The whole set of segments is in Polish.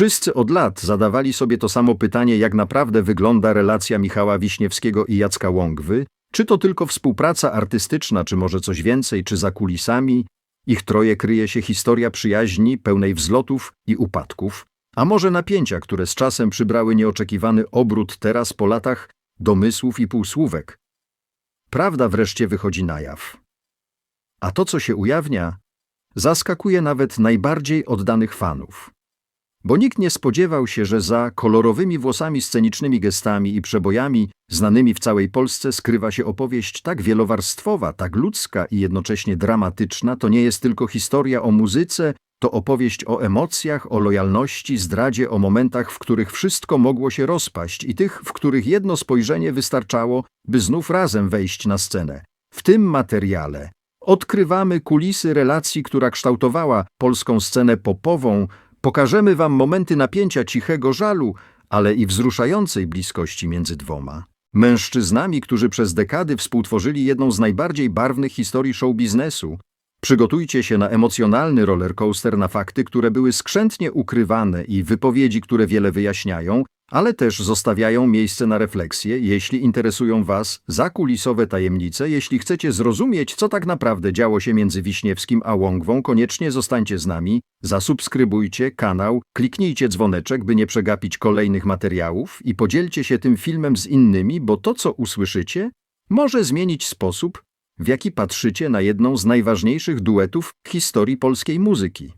Wszyscy od lat zadawali sobie to samo pytanie, jak naprawdę wygląda relacja Michała Wiśniewskiego i Jacka Łągwy, czy to tylko współpraca artystyczna, czy może coś więcej, czy za kulisami. Ich troje kryje się historia przyjaźni pełnej wzlotów i upadków, a może napięcia, które z czasem przybrały nieoczekiwany obrót teraz po latach domysłów i półsłówek. Prawda wreszcie wychodzi na jaw. A to, co się ujawnia, zaskakuje nawet najbardziej oddanych fanów. Bo nikt nie spodziewał się, że za kolorowymi włosami, scenicznymi gestami i przebojami, znanymi w całej Polsce, skrywa się opowieść tak wielowarstwowa, tak ludzka i jednocześnie dramatyczna. To nie jest tylko historia o muzyce, to opowieść o emocjach, o lojalności, zdradzie, o momentach, w których wszystko mogło się rozpaść i tych, w których jedno spojrzenie wystarczało, by znów razem wejść na scenę. W tym materiale odkrywamy kulisy relacji, która kształtowała polską scenę popową, Pokażemy wam momenty napięcia, cichego żalu, ale i wzruszającej bliskości między dwoma. Mężczyznami, którzy przez dekady współtworzyli jedną z najbardziej barwnych historii show biznesu. Przygotujcie się na emocjonalny rollercoaster na fakty, które były skrzętnie ukrywane i wypowiedzi, które wiele wyjaśniają, ale też zostawiają miejsce na refleksję, jeśli interesują Was zakulisowe tajemnice. Jeśli chcecie zrozumieć, co tak naprawdę działo się między Wiśniewskim a Łągwą, koniecznie zostańcie z nami, zasubskrybujcie kanał, kliknijcie dzwoneczek, by nie przegapić kolejnych materiałów i podzielcie się tym filmem z innymi, bo to, co usłyszycie, może zmienić sposób, w jaki patrzycie na jedną z najważniejszych duetów w historii polskiej muzyki.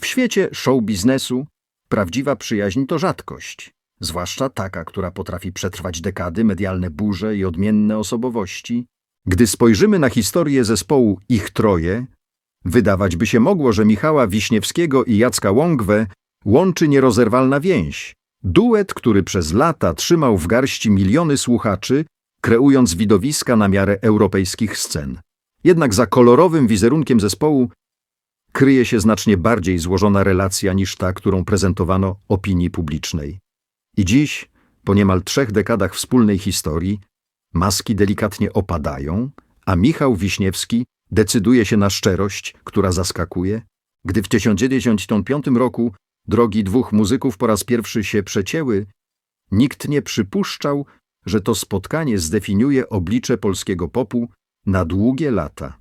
W świecie show biznesu Prawdziwa przyjaźń to rzadkość, zwłaszcza taka, która potrafi przetrwać dekady, medialne burze i odmienne osobowości. Gdy spojrzymy na historię zespołu Ich Troje, wydawać by się mogło, że Michała Wiśniewskiego i Jacka Łągwę łączy nierozerwalna więź. Duet, który przez lata trzymał w garści miliony słuchaczy, kreując widowiska na miarę europejskich scen. Jednak za kolorowym wizerunkiem zespołu kryje się znacznie bardziej złożona relacja niż ta, którą prezentowano opinii publicznej. I dziś, po niemal trzech dekadach wspólnej historii, maski delikatnie opadają, a Michał Wiśniewski decyduje się na szczerość, która zaskakuje, gdy w 1995 roku drogi dwóch muzyków po raz pierwszy się przecięły, nikt nie przypuszczał, że to spotkanie zdefiniuje oblicze polskiego popu na długie lata.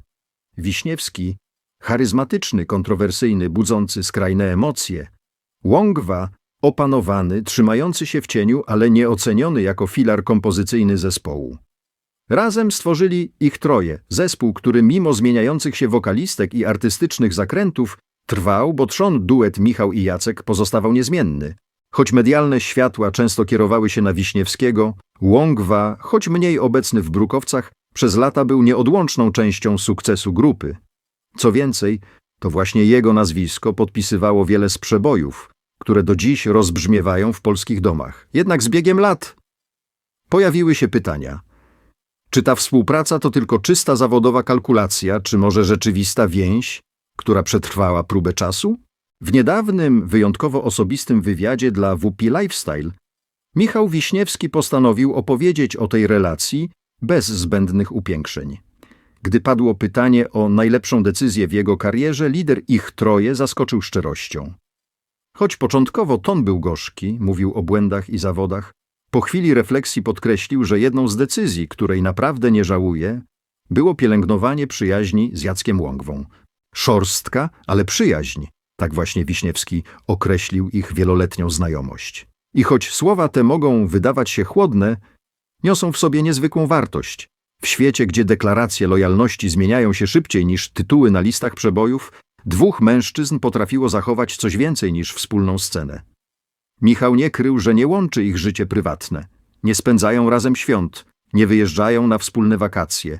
Wiśniewski charyzmatyczny, kontrowersyjny, budzący skrajne emocje. Łągwa, opanowany, trzymający się w cieniu, ale nieoceniony jako filar kompozycyjny zespołu. Razem stworzyli ich troje, zespół, który mimo zmieniających się wokalistek i artystycznych zakrętów trwał, bo trzon duet Michał i Jacek pozostawał niezmienny. Choć medialne światła często kierowały się na Wiśniewskiego, Łągwa, choć mniej obecny w Brukowcach, przez lata był nieodłączną częścią sukcesu grupy. Co więcej, to właśnie jego nazwisko podpisywało wiele z przebojów, które do dziś rozbrzmiewają w polskich domach. Jednak z biegiem lat pojawiły się pytania. Czy ta współpraca to tylko czysta zawodowa kalkulacja, czy może rzeczywista więź, która przetrwała próbę czasu? W niedawnym, wyjątkowo osobistym wywiadzie dla WP Lifestyle Michał Wiśniewski postanowił opowiedzieć o tej relacji bez zbędnych upiększeń. Gdy padło pytanie o najlepszą decyzję w jego karierze, lider ich troje zaskoczył szczerością. Choć początkowo ton był gorzki, mówił o błędach i zawodach, po chwili refleksji podkreślił, że jedną z decyzji, której naprawdę nie żałuje, było pielęgnowanie przyjaźni z Jackiem Łągwą. Szorstka, ale przyjaźń, tak właśnie Wiśniewski określił ich wieloletnią znajomość. I choć słowa te mogą wydawać się chłodne, niosą w sobie niezwykłą wartość. W świecie, gdzie deklaracje lojalności zmieniają się szybciej niż tytuły na listach przebojów, dwóch mężczyzn potrafiło zachować coś więcej niż wspólną scenę. Michał nie krył, że nie łączy ich życie prywatne, nie spędzają razem świąt, nie wyjeżdżają na wspólne wakacje,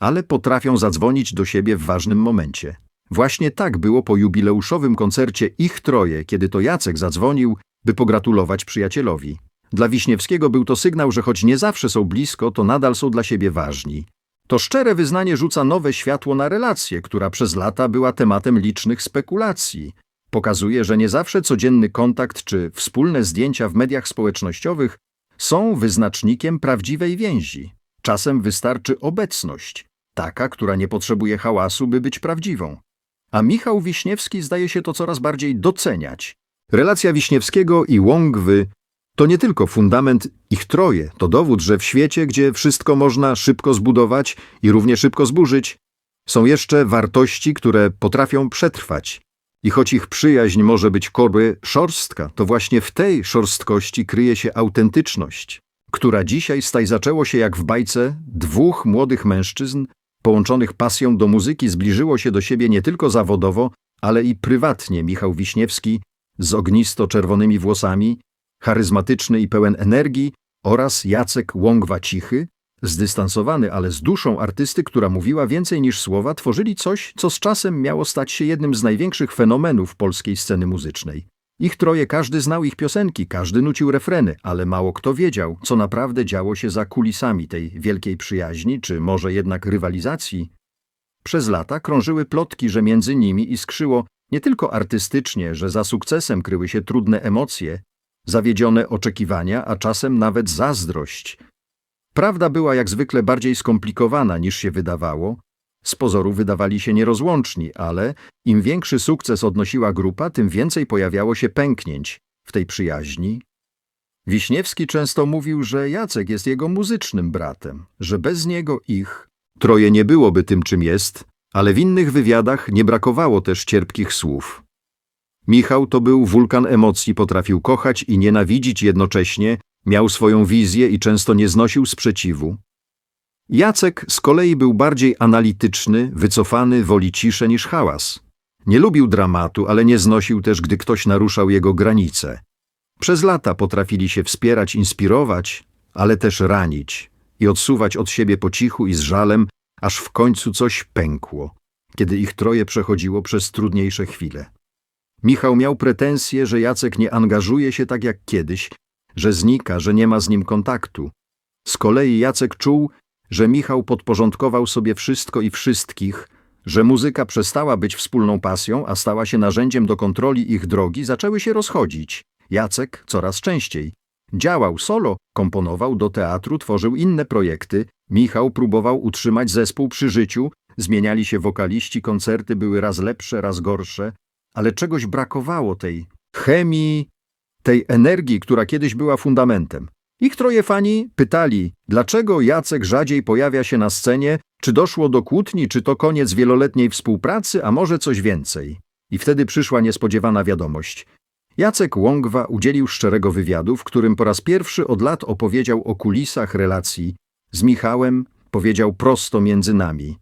ale potrafią zadzwonić do siebie w ważnym momencie. Właśnie tak było po jubileuszowym koncercie Ich Troje, kiedy to Jacek zadzwonił, by pogratulować przyjacielowi. Dla Wiśniewskiego był to sygnał, że choć nie zawsze są blisko, to nadal są dla siebie ważni. To szczere wyznanie rzuca nowe światło na relację, która przez lata była tematem licznych spekulacji. Pokazuje, że nie zawsze codzienny kontakt czy wspólne zdjęcia w mediach społecznościowych są wyznacznikiem prawdziwej więzi. Czasem wystarczy obecność, taka, która nie potrzebuje hałasu, by być prawdziwą. A Michał Wiśniewski zdaje się to coraz bardziej doceniać. Relacja Wiśniewskiego i Łągwy to nie tylko fundament ich troje, to dowód, że w świecie, gdzie wszystko można szybko zbudować i równie szybko zburzyć, są jeszcze wartości, które potrafią przetrwać. I choć ich przyjaźń może być kory szorstka, to właśnie w tej szorstkości kryje się autentyczność, która dzisiaj staj zaczęło się jak w bajce dwóch młodych mężczyzn połączonych pasją do muzyki zbliżyło się do siebie nie tylko zawodowo, ale i prywatnie Michał Wiśniewski z ognisto-czerwonymi włosami, charyzmatyczny i pełen energii oraz Jacek Łągwa-Cichy, zdystansowany, ale z duszą artysty, która mówiła więcej niż słowa, tworzyli coś, co z czasem miało stać się jednym z największych fenomenów polskiej sceny muzycznej. Ich troje każdy znał ich piosenki, każdy nucił refreny, ale mało kto wiedział, co naprawdę działo się za kulisami tej wielkiej przyjaźni, czy może jednak rywalizacji. Przez lata krążyły plotki, że między nimi iskrzyło nie tylko artystycznie, że za sukcesem kryły się trudne emocje, zawiedzione oczekiwania, a czasem nawet zazdrość. Prawda była jak zwykle bardziej skomplikowana niż się wydawało. Z pozoru wydawali się nierozłączni, ale im większy sukces odnosiła grupa, tym więcej pojawiało się pęknięć w tej przyjaźni. Wiśniewski często mówił, że Jacek jest jego muzycznym bratem, że bez niego ich troje nie byłoby tym, czym jest, ale w innych wywiadach nie brakowało też cierpkich słów. Michał to był wulkan emocji, potrafił kochać i nienawidzić jednocześnie, miał swoją wizję i często nie znosił sprzeciwu. Jacek z kolei był bardziej analityczny, wycofany, woli ciszę niż hałas. Nie lubił dramatu, ale nie znosił też, gdy ktoś naruszał jego granice. Przez lata potrafili się wspierać, inspirować, ale też ranić i odsuwać od siebie po cichu i z żalem, aż w końcu coś pękło, kiedy ich troje przechodziło przez trudniejsze chwile. Michał miał pretensje, że Jacek nie angażuje się tak jak kiedyś, że znika, że nie ma z nim kontaktu. Z kolei Jacek czuł, że Michał podporządkował sobie wszystko i wszystkich, że muzyka przestała być wspólną pasją, a stała się narzędziem do kontroli ich drogi, zaczęły się rozchodzić. Jacek coraz częściej. Działał solo, komponował do teatru, tworzył inne projekty. Michał próbował utrzymać zespół przy życiu, zmieniali się wokaliści, koncerty były raz lepsze, raz gorsze, ale czegoś brakowało tej chemii, tej energii, która kiedyś była fundamentem. Ich troje fani pytali, dlaczego Jacek rzadziej pojawia się na scenie, czy doszło do kłótni, czy to koniec wieloletniej współpracy, a może coś więcej. I wtedy przyszła niespodziewana wiadomość. Jacek Łągwa udzielił szczerego wywiadu, w którym po raz pierwszy od lat opowiedział o kulisach relacji. Z Michałem powiedział prosto między nami.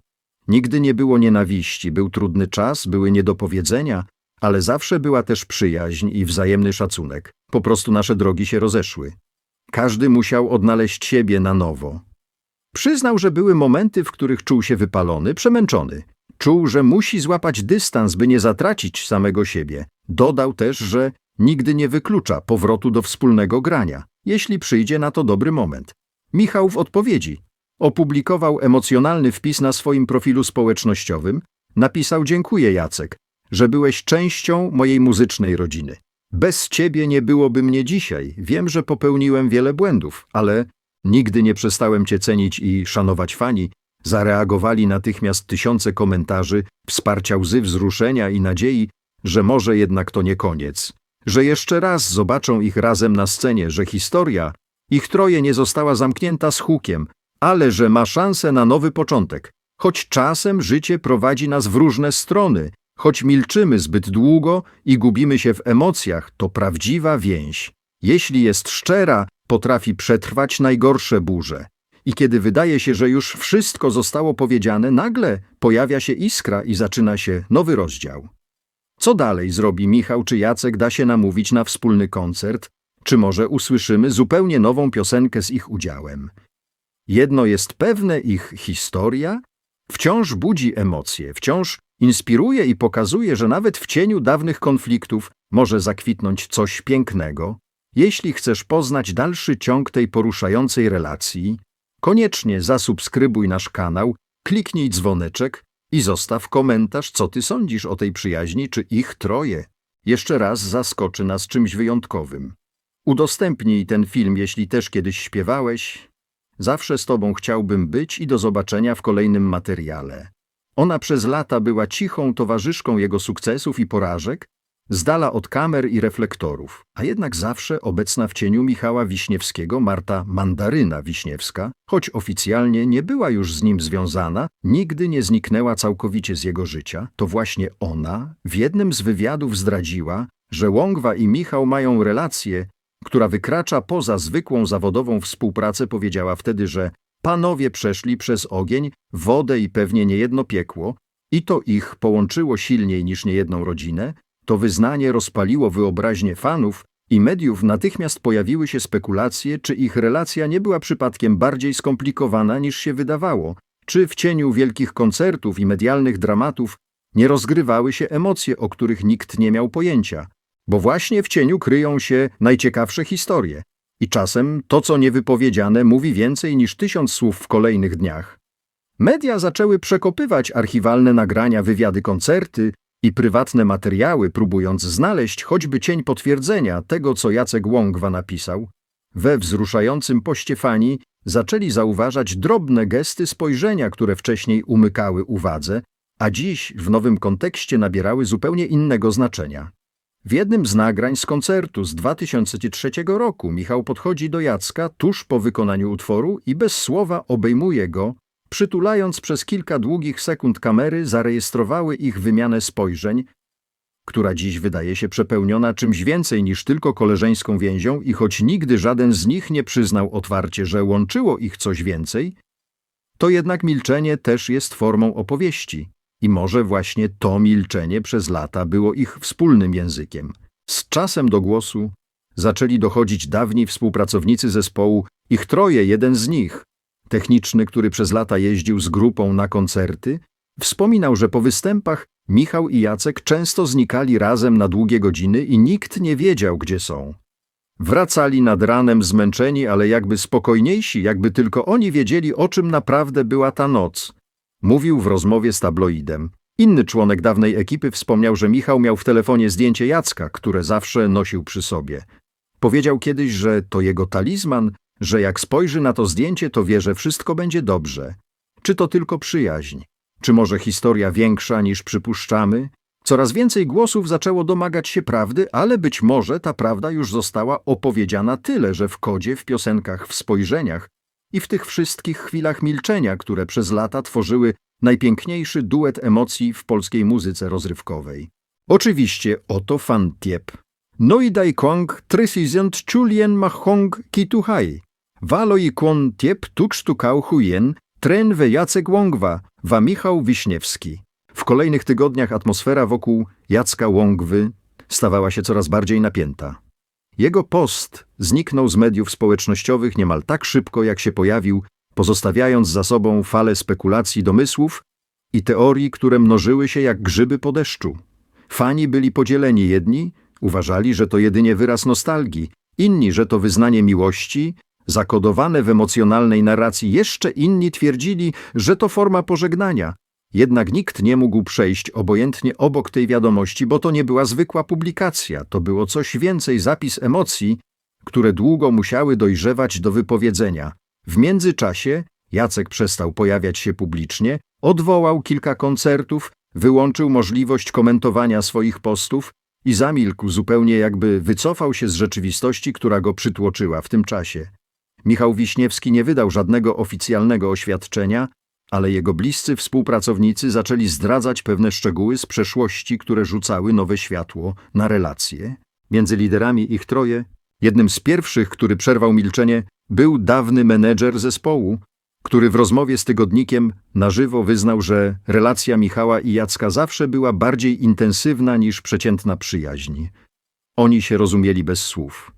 Nigdy nie było nienawiści, był trudny czas, były niedopowiedzenia, ale zawsze była też przyjaźń i wzajemny szacunek. Po prostu nasze drogi się rozeszły. Każdy musiał odnaleźć siebie na nowo. Przyznał, że były momenty, w których czuł się wypalony, przemęczony. Czuł, że musi złapać dystans, by nie zatracić samego siebie. Dodał też, że nigdy nie wyklucza powrotu do wspólnego grania, jeśli przyjdzie na to dobry moment. Michał w odpowiedzi opublikował emocjonalny wpis na swoim profilu społecznościowym. Napisał: Dziękuję, Jacek, że byłeś częścią mojej muzycznej rodziny. Bez ciebie nie byłoby mnie dzisiaj. Wiem, że popełniłem wiele błędów, ale nigdy nie przestałem cię cenić i szanować fani. Zareagowali natychmiast tysiące komentarzy, wsparcia łzy wzruszenia i nadziei, że może jednak to nie koniec, że jeszcze raz zobaczą ich razem na scenie, że historia, ich troje nie została zamknięta z hukiem, ale że ma szansę na nowy początek. Choć czasem życie prowadzi nas w różne strony, Choć milczymy zbyt długo i gubimy się w emocjach, to prawdziwa więź. Jeśli jest szczera, potrafi przetrwać najgorsze burze. I kiedy wydaje się, że już wszystko zostało powiedziane, nagle pojawia się iskra i zaczyna się nowy rozdział. Co dalej zrobi Michał czy Jacek da się namówić na wspólny koncert, czy może usłyszymy zupełnie nową piosenkę z ich udziałem? Jedno jest pewne, ich historia wciąż budzi emocje, wciąż Inspiruje i pokazuje, że nawet w cieniu dawnych konfliktów może zakwitnąć coś pięknego. Jeśli chcesz poznać dalszy ciąg tej poruszającej relacji, koniecznie zasubskrybuj nasz kanał, kliknij dzwoneczek i zostaw komentarz, co ty sądzisz o tej przyjaźni, czy ich troje. Jeszcze raz zaskoczy nas czymś wyjątkowym. Udostępnij ten film, jeśli też kiedyś śpiewałeś. Zawsze z Tobą chciałbym być i do zobaczenia w kolejnym materiale. Ona przez lata była cichą towarzyszką jego sukcesów i porażek, z dala od kamer i reflektorów, a jednak zawsze obecna w cieniu Michała Wiśniewskiego Marta Mandaryna Wiśniewska, choć oficjalnie nie była już z nim związana, nigdy nie zniknęła całkowicie z jego życia, to właśnie ona w jednym z wywiadów zdradziła, że Łągwa i Michał mają relację, która wykracza poza zwykłą zawodową współpracę, powiedziała wtedy, że panowie przeszli przez ogień, wodę i pewnie niejedno piekło, i to ich połączyło silniej niż niejedną rodzinę, to wyznanie rozpaliło wyobraźnię fanów i mediów natychmiast pojawiły się spekulacje, czy ich relacja nie była przypadkiem bardziej skomplikowana niż się wydawało, czy w cieniu wielkich koncertów i medialnych dramatów nie rozgrywały się emocje, o których nikt nie miał pojęcia, bo właśnie w cieniu kryją się najciekawsze historie. I czasem to, co niewypowiedziane, mówi więcej niż tysiąc słów w kolejnych dniach. Media zaczęły przekopywać archiwalne nagrania, wywiady, koncerty i prywatne materiały, próbując znaleźć choćby cień potwierdzenia tego, co Jacek Łągwa napisał. We wzruszającym poście fani zaczęli zauważać drobne gesty spojrzenia, które wcześniej umykały uwadze, a dziś w nowym kontekście nabierały zupełnie innego znaczenia. W jednym z nagrań z koncertu z 2003 roku Michał podchodzi do Jacka tuż po wykonaniu utworu i bez słowa obejmuje go, przytulając przez kilka długich sekund kamery zarejestrowały ich wymianę spojrzeń, która dziś wydaje się przepełniona czymś więcej niż tylko koleżeńską więzią i choć nigdy żaden z nich nie przyznał otwarcie, że łączyło ich coś więcej, to jednak milczenie też jest formą opowieści. I może właśnie to milczenie przez lata było ich wspólnym językiem. Z czasem do głosu zaczęli dochodzić dawni współpracownicy zespołu, ich troje, jeden z nich, techniczny, który przez lata jeździł z grupą na koncerty, wspominał, że po występach Michał i Jacek często znikali razem na długie godziny i nikt nie wiedział, gdzie są. Wracali nad ranem zmęczeni, ale jakby spokojniejsi, jakby tylko oni wiedzieli, o czym naprawdę była ta noc. Mówił w rozmowie z tabloidem. Inny członek dawnej ekipy wspomniał, że Michał miał w telefonie zdjęcie Jacka, które zawsze nosił przy sobie. Powiedział kiedyś, że to jego talizman, że jak spojrzy na to zdjęcie, to wie, że wszystko będzie dobrze. Czy to tylko przyjaźń? Czy może historia większa niż przypuszczamy? Coraz więcej głosów zaczęło domagać się prawdy, ale być może ta prawda już została opowiedziana tyle, że w kodzie, w piosenkach, w spojrzeniach i w tych wszystkich chwilach milczenia, które przez lata tworzyły najpiękniejszy duet emocji w polskiej muzyce rozrywkowej. Oczywiście oto fan Tiep. Noi dai kwang tresizent chulien machong kituhai. Waloi kwon Tiep tuksztukał huyen tren we Jacek Łągwa, wa Michał Wiśniewski. W kolejnych tygodniach atmosfera wokół Jacka Łągwy stawała się coraz bardziej napięta. Jego post zniknął z mediów społecznościowych niemal tak szybko, jak się pojawił, pozostawiając za sobą falę spekulacji, domysłów i teorii, które mnożyły się jak grzyby po deszczu. Fani byli podzieleni jedni, uważali, że to jedynie wyraz nostalgii, inni, że to wyznanie miłości, zakodowane w emocjonalnej narracji, jeszcze inni twierdzili, że to forma pożegnania. Jednak nikt nie mógł przejść obojętnie obok tej wiadomości, bo to nie była zwykła publikacja, to było coś więcej, zapis emocji, które długo musiały dojrzewać do wypowiedzenia. W międzyczasie Jacek przestał pojawiać się publicznie, odwołał kilka koncertów, wyłączył możliwość komentowania swoich postów i zamilkł zupełnie jakby wycofał się z rzeczywistości, która go przytłoczyła w tym czasie. Michał Wiśniewski nie wydał żadnego oficjalnego oświadczenia, ale jego bliscy współpracownicy zaczęli zdradzać pewne szczegóły z przeszłości, które rzucały nowe światło na relacje. Między liderami ich troje, jednym z pierwszych, który przerwał milczenie, był dawny menedżer zespołu, który w rozmowie z tygodnikiem na żywo wyznał, że relacja Michała i Jacka zawsze była bardziej intensywna niż przeciętna przyjaźń. Oni się rozumieli bez słów.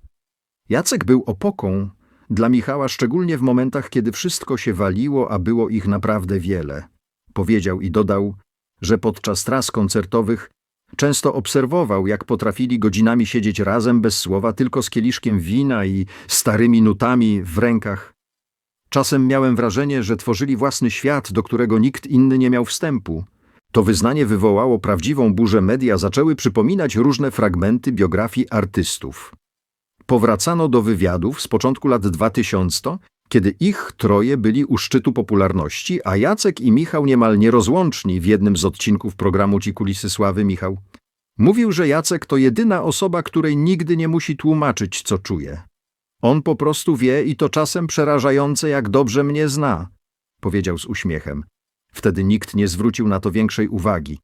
Jacek był opoką dla Michała szczególnie w momentach, kiedy wszystko się waliło, a było ich naprawdę wiele. Powiedział i dodał, że podczas tras koncertowych często obserwował, jak potrafili godzinami siedzieć razem bez słowa, tylko z kieliszkiem wina i starymi nutami w rękach. Czasem miałem wrażenie, że tworzyli własny świat, do którego nikt inny nie miał wstępu. To wyznanie wywołało prawdziwą burzę media, zaczęły przypominać różne fragmenty biografii artystów powracano do wywiadów z początku lat 2000, kiedy ich troje byli u szczytu popularności, a Jacek i Michał niemal nierozłączni w jednym z odcinków programu Ci kulisy sławy Michał Mówił, że Jacek to jedyna osoba, której nigdy nie musi tłumaczyć, co czuje. On po prostu wie i to czasem przerażające, jak dobrze mnie zna, powiedział z uśmiechem. Wtedy nikt nie zwrócił na to większej uwagi.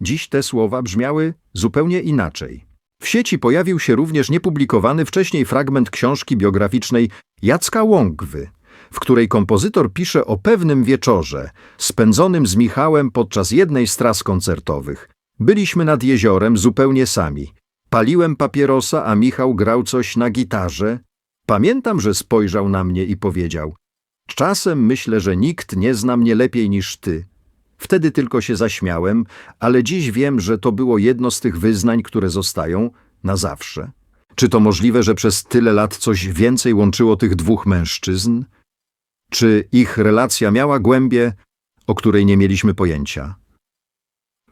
Dziś te słowa brzmiały zupełnie inaczej. W sieci pojawił się również niepublikowany wcześniej fragment książki biograficznej Jacka Łągwy, w której kompozytor pisze o pewnym wieczorze spędzonym z Michałem podczas jednej z tras koncertowych. Byliśmy nad jeziorem zupełnie sami. Paliłem papierosa, a Michał grał coś na gitarze. Pamiętam, że spojrzał na mnie i powiedział: Czasem myślę, że nikt nie zna mnie lepiej niż ty. Wtedy tylko się zaśmiałem, ale dziś wiem, że to było jedno z tych wyznań, które zostają na zawsze. Czy to możliwe, że przez tyle lat coś więcej łączyło tych dwóch mężczyzn? Czy ich relacja miała głębię, o której nie mieliśmy pojęcia?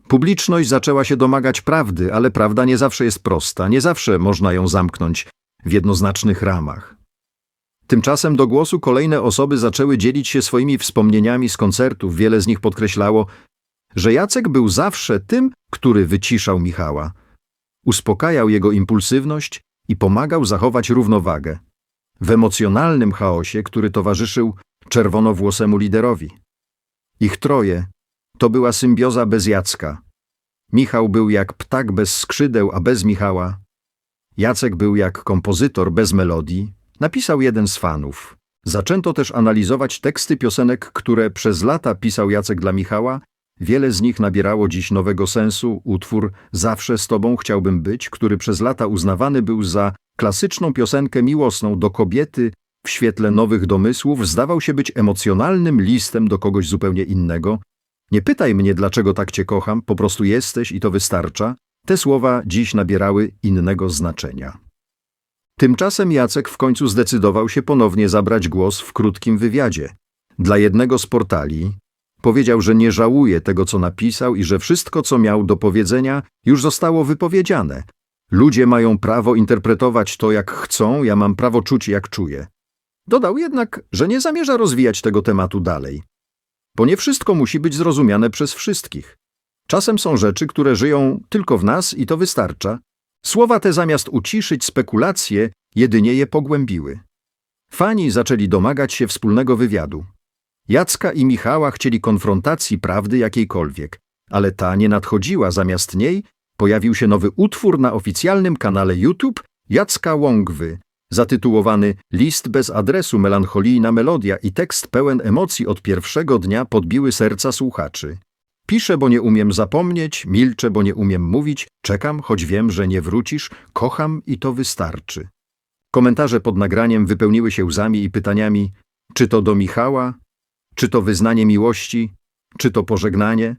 Publiczność zaczęła się domagać prawdy, ale prawda nie zawsze jest prosta, nie zawsze można ją zamknąć w jednoznacznych ramach. Tymczasem do głosu kolejne osoby zaczęły dzielić się swoimi wspomnieniami z koncertów. Wiele z nich podkreślało, że Jacek był zawsze tym, który wyciszał Michała, uspokajał jego impulsywność i pomagał zachować równowagę w emocjonalnym chaosie, który towarzyszył czerwonowłosemu liderowi. Ich troje to była symbioza bez Jacka. Michał był jak ptak bez skrzydeł, a bez Michała. Jacek był jak kompozytor bez melodii, napisał jeden z fanów. Zaczęto też analizować teksty piosenek, które przez lata pisał Jacek dla Michała. Wiele z nich nabierało dziś nowego sensu. Utwór Zawsze z Tobą chciałbym być, który przez lata uznawany był za klasyczną piosenkę miłosną do kobiety w świetle nowych domysłów, zdawał się być emocjonalnym listem do kogoś zupełnie innego. Nie pytaj mnie, dlaczego tak cię kocham, po prostu jesteś i to wystarcza. Te słowa dziś nabierały innego znaczenia. Tymczasem Jacek w końcu zdecydował się ponownie zabrać głos w krótkim wywiadzie. Dla jednego z portali powiedział, że nie żałuje tego, co napisał i że wszystko, co miał do powiedzenia, już zostało wypowiedziane. Ludzie mają prawo interpretować to, jak chcą, ja mam prawo czuć, jak czuję. Dodał jednak, że nie zamierza rozwijać tego tematu dalej, bo nie wszystko musi być zrozumiane przez wszystkich. Czasem są rzeczy, które żyją tylko w nas i to wystarcza. Słowa te zamiast uciszyć spekulacje, jedynie je pogłębiły. Fani zaczęli domagać się wspólnego wywiadu. Jacka i Michała chcieli konfrontacji prawdy jakiejkolwiek, ale ta nie nadchodziła. Zamiast niej pojawił się nowy utwór na oficjalnym kanale YouTube Jacka Łągwy, zatytułowany List bez adresu, melancholijna melodia i tekst pełen emocji od pierwszego dnia podbiły serca słuchaczy. Piszę, bo nie umiem zapomnieć, milczę, bo nie umiem mówić, czekam, choć wiem, że nie wrócisz, kocham i to wystarczy. Komentarze pod nagraniem wypełniły się łzami i pytaniami, czy to do Michała, czy to wyznanie miłości, czy to pożegnanie.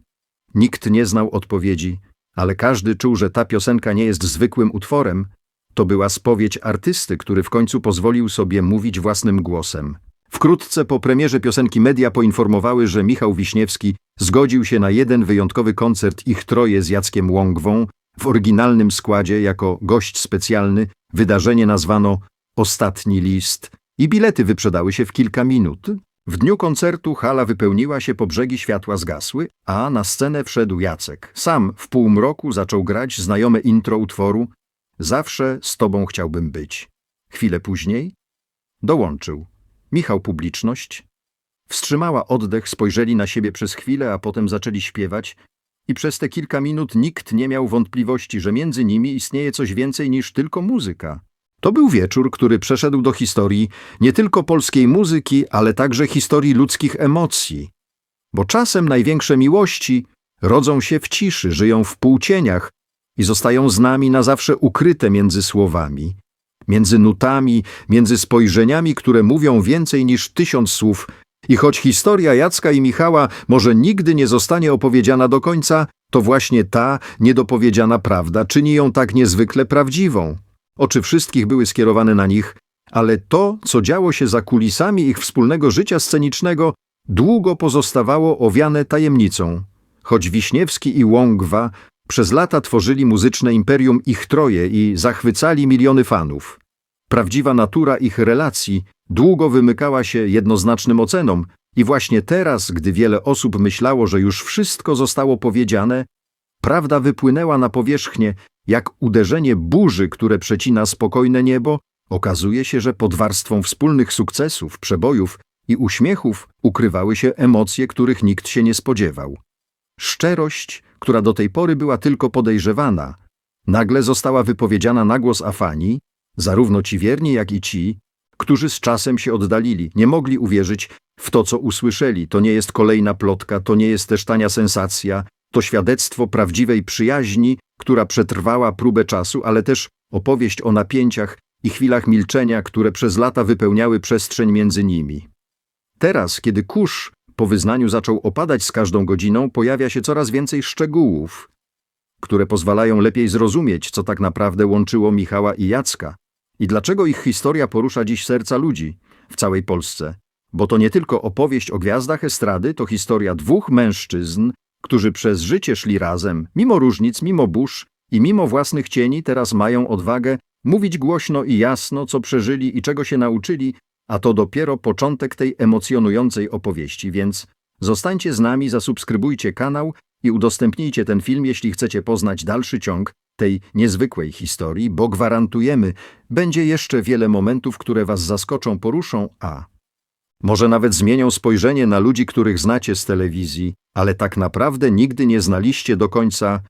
Nikt nie znał odpowiedzi, ale każdy czuł, że ta piosenka nie jest zwykłym utworem, to była spowiedź artysty, który w końcu pozwolił sobie mówić własnym głosem. Wkrótce po premierze piosenki media poinformowały, że Michał Wiśniewski zgodził się na jeden wyjątkowy koncert ich troje z Jackiem Łągwą w oryginalnym składzie jako gość specjalny. Wydarzenie nazwano Ostatni List i bilety wyprzedały się w kilka minut. W dniu koncertu hala wypełniła się po brzegi światła zgasły, a na scenę wszedł Jacek. Sam w półmroku zaczął grać znajome intro utworu Zawsze z tobą chciałbym być. Chwilę później dołączył. Michał publiczność. Wstrzymała oddech, spojrzeli na siebie przez chwilę, a potem zaczęli śpiewać i przez te kilka minut nikt nie miał wątpliwości, że między nimi istnieje coś więcej niż tylko muzyka. To był wieczór, który przeszedł do historii nie tylko polskiej muzyki, ale także historii ludzkich emocji. Bo czasem największe miłości rodzą się w ciszy, żyją w półcieniach i zostają z nami na zawsze ukryte między słowami, między nutami, między spojrzeniami, które mówią więcej niż tysiąc słów. I choć historia Jacka i Michała może nigdy nie zostanie opowiedziana do końca, to właśnie ta niedopowiedziana prawda czyni ją tak niezwykle prawdziwą. Oczy wszystkich były skierowane na nich, ale to, co działo się za kulisami ich wspólnego życia scenicznego, długo pozostawało owiane tajemnicą. Choć Wiśniewski i Łągwa przez lata tworzyli muzyczne imperium ich troje i zachwycali miliony fanów. Prawdziwa natura ich relacji długo wymykała się jednoznacznym ocenom i właśnie teraz, gdy wiele osób myślało, że już wszystko zostało powiedziane, Prawda wypłynęła na powierzchnię, jak uderzenie burzy, które przecina spokojne niebo. Okazuje się, że pod warstwą wspólnych sukcesów, przebojów i uśmiechów ukrywały się emocje, których nikt się nie spodziewał. Szczerość, która do tej pory była tylko podejrzewana, nagle została wypowiedziana na głos Afanii, zarówno ci wierni, jak i ci, którzy z czasem się oddalili, nie mogli uwierzyć w to, co usłyszeli. To nie jest kolejna plotka, to nie jest też tania sensacja, to świadectwo prawdziwej przyjaźni, która przetrwała próbę czasu, ale też opowieść o napięciach i chwilach milczenia, które przez lata wypełniały przestrzeń między nimi. Teraz, kiedy kurz po wyznaniu zaczął opadać z każdą godziną, pojawia się coraz więcej szczegółów, które pozwalają lepiej zrozumieć, co tak naprawdę łączyło Michała i Jacka i dlaczego ich historia porusza dziś serca ludzi w całej Polsce. Bo to nie tylko opowieść o gwiazdach estrady, to historia dwóch mężczyzn, którzy przez życie szli razem, mimo różnic, mimo burz i mimo własnych cieni, teraz mają odwagę mówić głośno i jasno, co przeżyli i czego się nauczyli, a to dopiero początek tej emocjonującej opowieści, więc zostańcie z nami, zasubskrybujcie kanał i udostępnijcie ten film, jeśli chcecie poznać dalszy ciąg tej niezwykłej historii, bo gwarantujemy, będzie jeszcze wiele momentów, które was zaskoczą, poruszą, a może nawet zmienią spojrzenie na ludzi, których znacie z telewizji, ale tak naprawdę nigdy nie znaliście do końca